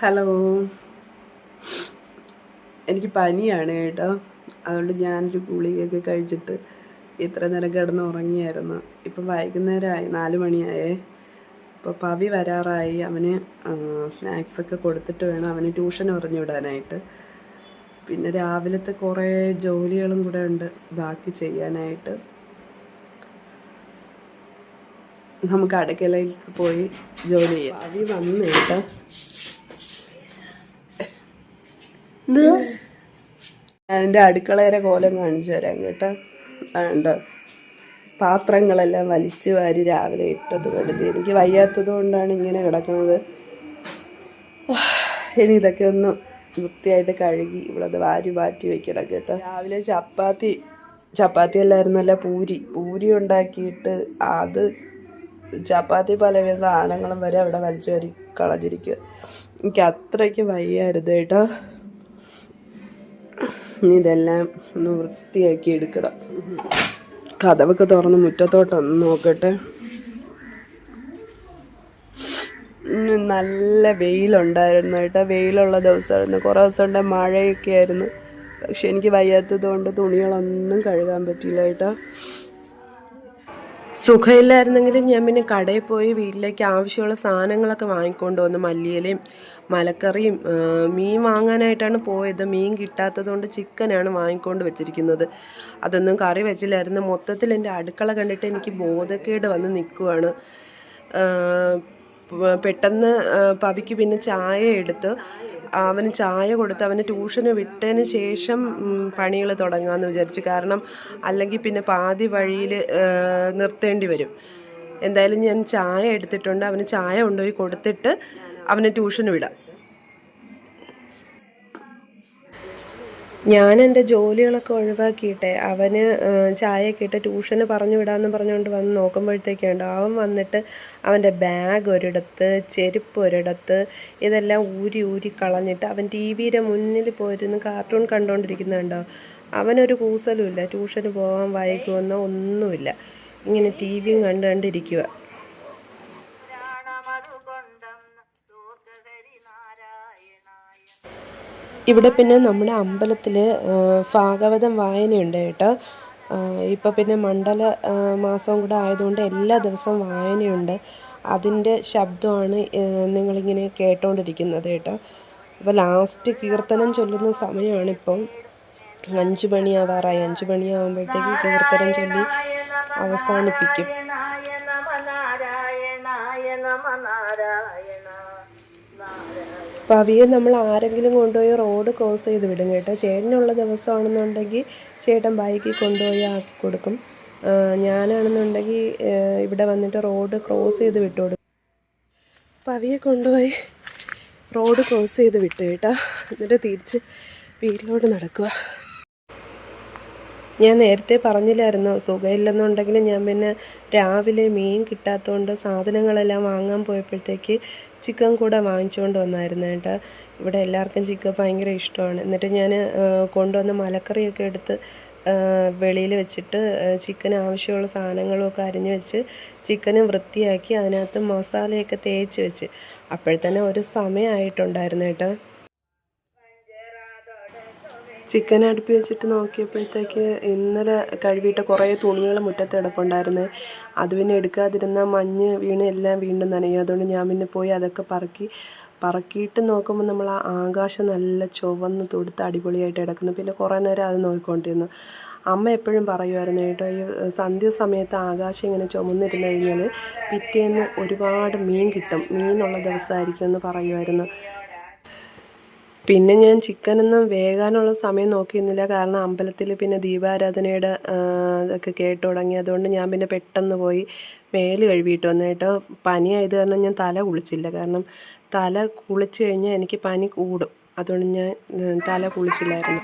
Hello എനിക്ക് പനിയാണ് കേട്ടോ. അതുകൊണ്ട് ഞാനൊരു ഗുളികയൊക്കെ കഴിച്ചിട്ട് ഇത്ര നേരം കിടന്ന് ഉറങ്ങിയായിരുന്നു ഇപ്പം വൈകുന്നേരമായി നാല് മണിയായേ. ഇപ്പോൾ പവി വരാറായി. അവന് സ്നാക്സൊക്കെ കൊടുത്തിട്ട് വേണം. അവന് ട്യൂഷൻ പറഞ്ഞു വിടാനായിട്ട്. പിന്നെ രാവിലത്തെ കുറേ ജോലികളും കൂടെ ഉണ്ട് ബാക്കി ചെയ്യാനായിട്ട്. നമുക്ക് അടുക്കളയിൽ പോയി ജോലി ചെയ്യാം. പവി വന്നു കേട്ടോ. എന്റെ അടുക്കളയുടെ കോലം കാണിച്ചു തരാം കേട്ടോ. എന്താ പാത്രങ്ങളെല്ലാം വലിച്ചു വാരി രാവിലെ ഇട്ടത് കരുതി എനിക്ക് വയ്യാത്തത് കൊണ്ടാണ് ഇങ്ങനെ കിടക്കുന്നത്. ഇനി ഇതൊക്കെ ഒന്ന് വൃത്തിയായിട്ട് കഴുകി ഇവിടെ വാരി മാറ്റി വെക്കണം കേട്ടോ. രാവിലെ ചപ്പാത്തി ചപ്പാത്തി അല്ലായിരുന്നല്ല പൂരി. പൂരി ഉണ്ടാക്കിയിട്ട് അത് ചപ്പാത്തി പല സാധനങ്ങളും വരെ അവിടെ വലിച്ചു വാരി കളഞ്ഞിരിക്കുക എനിക്ക് അത്രയ്ക്ക് വയ്യായിരുന്നു കേട്ടോ. ഇനി ഇതെല്ലാം ഒന്ന് വൃത്തിയാക്കി എടുക്കണം. കഥവൊക്കെ തുറന്ന് മുറ്റത്തോട്ടൊന്ന് നോക്കട്ടെ. നല്ല വെയിലുണ്ടായിരുന്നു കേട്ടോ. വെയിലുള്ള ദിവസമായിരുന്നു. കുറേ ദിവസം ഉണ്ട് മഴയൊക്കെ ആയിരുന്നു. പക്ഷെ എനിക്ക് വയ്യാത്തത് കൊണ്ട് തുണികളൊന്നും കഴുകാൻ പറ്റിയില്ല കേട്ടോ. സുഖമില്ലായിരുന്നെങ്കിലും ഞാൻ പിന്നെ കടയിൽ പോയി വീട്ടിലേക്ക് ആവശ്യമുള്ള സാധനങ്ങളൊക്കെ വാങ്ങിക്കൊണ്ട് വന്നു. മല്ലിയിലയും മലക്കറിയും മീൻ വാങ്ങാനായിട്ടാണ് പോയത്. മീൻ കിട്ടാത്തതുകൊണ്ട് ചിക്കനാണ് വാങ്ങിക്കൊണ്ട് വെച്ചിരിക്കുന്നത്. അതൊന്നും കറി വെച്ചില്ലായിരുന്നു. മൊത്തത്തിൽ എന്റെ അടുക്കള കണ്ടിട്ട് എനിക്ക് ബോധക്കേട് വന്ന് നിൽക്കുവാണ്. പെട്ടെന്ന് പവിക്ക് പിന്നെ ചായ എടുത്ത് അവന് ചായ കൊടുത്ത് അവന് ട്യൂഷന് വിട്ടതിന് ശേഷം പണികൾ തുടങ്ങാമെന്ന് വിചാരിച്ചു. കാരണം അല്ലെങ്കിൽ പിന്നെ പാതി വഴിയിൽ നിർത്തേണ്ടി വരും. എന്തായാലും ഞാൻ ചായ എടുത്തിട്ടുണ്ട്. അവന് ചായ കൊണ്ടുപോയി കൊടുത്തിട്ട് അവനെ ട്യൂഷന് വിടാം. ഞാൻ എന്റെ ജോലികളൊക്കെ ഒഴിവാക്കിയിട്ടെ അവന് ചായയൊക്കെ ഇട്ട് ട്യൂഷന് പറഞ്ഞു വിടാമെന്ന് പറഞ്ഞുകൊണ്ട് വന്ന് നോക്കുമ്പോഴത്തേക്കുണ്ട്. അവൻ വന്നിട്ട് അവന്റെ ബാഗ് ഒരിടത്ത് ചെരുപ്പ് ഒരിടത്ത് ഇതെല്ലാം ഊരി ഊരി കളഞ്ഞിട്ട് അവൻ ടി വിയുടെ മുന്നിൽ പോയിരുന്ന് കാർട്ടൂൺ കണ്ടുകൊണ്ടിരിക്കുന്നുണ്ടോ അവനൊരു കൂസലുമില്ല ട്യൂഷന് പോകാൻ വായിക്കുമെന്നോ ഒന്നുമില്ല. ഇങ്ങനെ ടി വിയും കണ്ട് കണ്ടിരിക്കുക ഇവിടെ പിന്നെ നമ്മുടെ അമ്പലത്തിൽ ഭാഗവതം വായനയുണ്ട് കേട്ടോ. ഇപ്പോൾ പിന്നെ മണ്ഡല മാസം കൂടെ ആയതുകൊണ്ട് എല്ലാ ദിവസവും വായനയുണ്ട്. അതിന്റെ ശബ്ദമാണ് നിങ്ങളിങ്ങനെ കേട്ടോണ്ടിരിക്കുന്നത് കേട്ടോ. അപ്പോൾ ലാസ്റ്റ് കീർത്തനം ചൊല്ലുന്ന സമയമാണിപ്പം. അഞ്ച് മണിയാവാറായി. അഞ്ച് മണിയാകുമ്പോഴത്തേക്ക് കീർത്തനം ചൊല്ലി അവസാനിപ്പിക്കും. നമ നാരായണ നാരായണ പവിയെ നമ്മൾ ആരെങ്കിലും കൊണ്ടുപോയി റോഡ് ക്രോസ് ചെയ്ത് വിടും കേട്ടോ. ചേട്ടനുള്ള ദിവസമാണെന്നുണ്ടെങ്കിൽ ചേട്ടൻ ബൈക്കിൽ കൊണ്ടുപോയി ആക്കി കൊടുക്കും. ഞാനാണെന്നുണ്ടെങ്കിൽ ഇവിടെ വന്നിട്ട് റോഡ് ക്രോസ് ചെയ്ത് വിട്ടു കൊടുക്കും. പവിയെ കൊണ്ടുപോയി റോഡ് ക്രോസ് ചെയ്ത് വിട്ടു കേട്ടോ. എന്നിട്ട് തിരിച്ച് വീട്ടിലോട്ട് നടക്കുക. ഞാൻ നേരത്തെ പറഞ്ഞില്ലായിരുന്നു? സുഖമില്ലെന്നുണ്ടെങ്കിൽ ഞാൻ പിന്നെ രാവിലെ മീൻ കിട്ടാത്തതുകൊണ്ട് സാധനങ്ങളെല്ലാം വാങ്ങാൻ പോയപ്പോഴത്തേക്ക് ചിക്കൻ കൂടെ വാങ്ങിച്ചുകൊണ്ട് വന്നായിരുന്നു കേട്ടോ. ഇവിടെ എല്ലാവർക്കും ചിക്കൻ ഭയങ്കര ഇഷ്ടമാണ്. എന്നിട്ട് ഞാൻ കൊണ്ടുവന്ന മലക്കറിയൊക്കെ എടുത്ത് വെളിയിൽ വെച്ചിട്ട് ചിക്കൻ ആവശ്യമുള്ള സാധനങ്ങളൊക്കെ അരിഞ്ഞു വെച്ച് ചിക്കനും വൃത്തിയാക്കി അതിനകത്ത് മസാലയൊക്കെ തേച്ച് വെച്ച്. അപ്പോഴത്തന്നെ ഒരു സമയമായിട്ടുണ്ടായിരുന്നു കേട്ടോ. ചിക്കൻ അടുപ്പി വെച്ചിട്ട് നോക്കിയപ്പോഴത്തേക്ക് ഇന്നലെ കഴുകിയിട്ട് കുറേ തുണികൾ മുറ്റത്ത് കിടപ്പുണ്ടായിരുന്നു. അത് പിന്നെ എടുക്കാതിരുന്ന മഞ്ഞ് വീണ് എല്ലാം വീണ്ടും നനയും. അതുകൊണ്ട് ഞാൻ പിന്നെ പോയി അതൊക്കെ പറക്കി പറക്കിയിട്ട് നോക്കുമ്പോൾ നമ്മൾ ആ ആകാശം നല്ല ചുവന്ന് തൊടുത്ത് അടിപൊളിയായിട്ട് കിടക്കുന്നു. പിന്നെ കുറേ നേരം അത് നോക്കിക്കൊണ്ടിരുന്നു. അമ്മ എപ്പോഴും പറയുമായിരുന്നു കേട്ടോ ഈ സന്ധ്യ സമയത്ത് ആകാശം ഇങ്ങനെ ചുമന്നിരുന്നു കഴിഞ്ഞാൽ പിറ്റേന്ന് ഒരുപാട് മീൻ കിട്ടും. മീനുള്ള ദിവസമായിരിക്കും എന്ന് പറയുമായിരുന്നു പിന്നെ ഞാൻ ചിക്കനൊന്നും വേകാനുള്ള സമയം നോക്കിയിരുന്നില്ല. കാരണം അമ്പലത്തിൽ പിന്നെ ദീപാരാധനയുടെ ഇതൊക്കെ കേട്ടു തുടങ്ങി. അതുകൊണ്ട് ഞാൻ പിന്നെ പെട്ടെന്ന് പോയി മേൽ കഴുകിയിട്ട് വന്നു കേട്ടോ. പനിയായത് കാരണം ഞാൻ തല കുളിച്ചില്ല. കാരണം തല കുളിച്ച് കഴിഞ്ഞാൽ എനിക്ക് പനി കൂടും. അതുകൊണ്ട് ഞാൻ തല കുളിച്ചില്ലായിരുന്നു.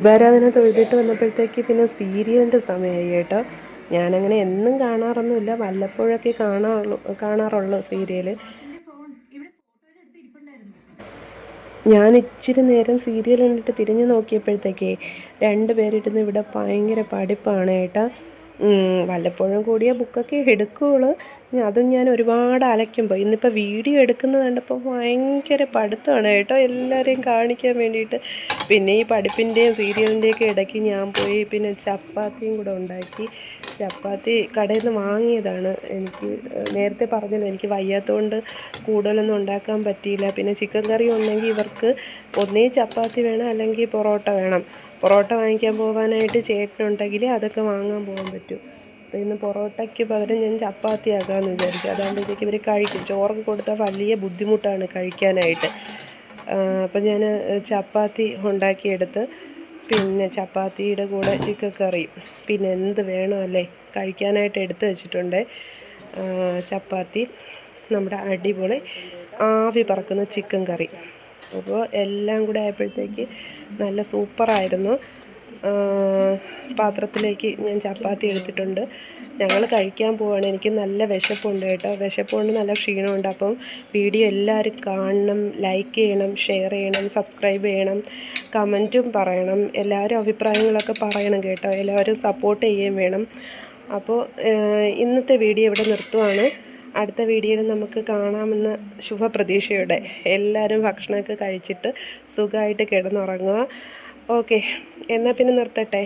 ദീപാരാധന തൊഴുതിട്ട് വന്നപ്പോഴത്തേക്ക് പിന്നെ സീരിയലിന്റെ സമയമായി കേട്ടോ. ഞാനങ്ങനെ എന്നും കാണാറൊന്നുമില്ല. വല്ലപ്പോഴൊക്കെ കാണാറുള്ളൂ കാണാറുള്ളൂ സീരിയൽ ഞാൻ ഇച്ചിരി നേരം സീരിയൽ കണ്ടിട്ട് തിരിഞ്ഞു നോക്കിയപ്പോഴത്തേക്കേ രണ്ട് പേരിടുന്ന ഇവിടെ ഭയങ്കര പഠിപ്പാണ് കേട്ടോ. വല്ലപ്പോഴും കൂടിയ ബുക്കൊക്കെ എടുക്കുകയുള്ളൂ അതും ഞാൻ ഒരുപാട് അലയ്ക്കുമ്പോൾ ഇന്നിപ്പോൾ വീഡിയോ എടുക്കുന്നത് കണ്ടപ്പോൾ ഭയങ്കര പഠിത്തമാണ് കേട്ടോ എല്ലാവരെയും കാണിക്കാൻ വേണ്ടിയിട്ട്. പിന്നെ ഈ പഠിപ്പിന്റെയും സീരിയലിന്റെയൊക്കെ ഇടയ്ക്ക് ഞാൻ പോയി പിന്നെ ചപ്പാത്തിയും കൂടെ ഉണ്ടാക്കി. ചപ്പാത്തി കടയിൽ നിന്ന് വാങ്ങിയതാണ്. എനിക്ക് നേരത്തെ പറഞ്ഞല്ലോ എനിക്ക് വയ്യാത്തതുകൊണ്ട് കൂടുതലൊന്നും ഉണ്ടാക്കാൻ പറ്റിയില്ല. പിന്നെ ചിക്കൻ കറി ഉണ്ടെങ്കിൽ ഇവർക്ക് ഒന്നേ ചപ്പാത്തി വേണം അല്ലെങ്കിൽ പൊറോട്ട വേണം. പൊറോട്ട വാങ്ങിക്കാൻ പോകാനായിട്ട് ചേട്ടനുണ്ടെങ്കിൽ അതൊക്കെ വാങ്ങാൻ പോകാൻ പറ്റും. അപ്പോൾ ഇന്ന് പൊറോട്ടയ്ക്ക് പകരം ഞാൻ ചപ്പാത്തി ആക്കാമെന്ന് വിചാരിച്ചു. അതാകുമ്പോഴത്തേക്ക് ഇവർ കഴിക്കും. ചോറൊക്കെ കൊടുത്താൽ വലിയ ബുദ്ധിമുട്ടാണ് കഴിക്കാനായിട്ട്. അപ്പം ഞാൻ ചപ്പാത്തി ഉണ്ടാക്കിയെടുത്ത് പിന്നെ ചപ്പാത്തിയുടെ കൂടെ ചിക്കൻ കറി. പിന്നെ എന്ത് വേണമല്ലേ കഴിക്കാനായിട്ട് എടുത്തു വെച്ചിട്ടുണ്ട്. ചപ്പാത്തി. നമ്മുടെ അടിപൊളി ആവി പറക്കുന്ന ചിക്കൻ കറി. അപ്പോൾ എല്ലാം കൂടെ ആയപ്പോഴത്തേക്ക് നല്ല സൂപ്പറായിരുന്നു. പാത്രത്തിലേക്ക് ഞാൻ ചപ്പാത്തി എടുത്തിട്ടുണ്ട്. ഞങ്ങൾ കഴിക്കാൻ പോവാണ്. എനിക്ക് നല്ല വിശപ്പുണ്ട് കേട്ടോ. വിശപ്പുണ്ട് നല്ല ക്ഷീണമുണ്ട്. അപ്പം വീഡിയോ എല്ലാവരും കാണണം ലൈക്ക് ചെയ്യണം ഷെയർ ചെയ്യണം സബ്സ്ക്രൈബ് ചെയ്യണം കമന്റും പറയണം. എല്ലാവരും അഭിപ്രായങ്ങളൊക്കെ പറയണം കേട്ടോ. എല്ലാവരും സപ്പോർട്ട് ചെയ്യുകയും വേണം. അപ്പോൾ ഇന്നത്തെ വീഡിയോ ഇവിടെ നിർത്തുവാണ്. അടുത്ത വീഡിയോയിൽ നമുക്ക് കാണാമെന്ന ശുഭപ്രതീക്ഷയോടെ എല്ലാവരും ഭക്ഷണമൊക്കെ കഴിച്ചിട്ട് സുഖമായിട്ട് കിടന്നുറങ്ങുക. ഓക്കെ. എന്നാൽ പിന്നെ നിർത്തട്ടെ.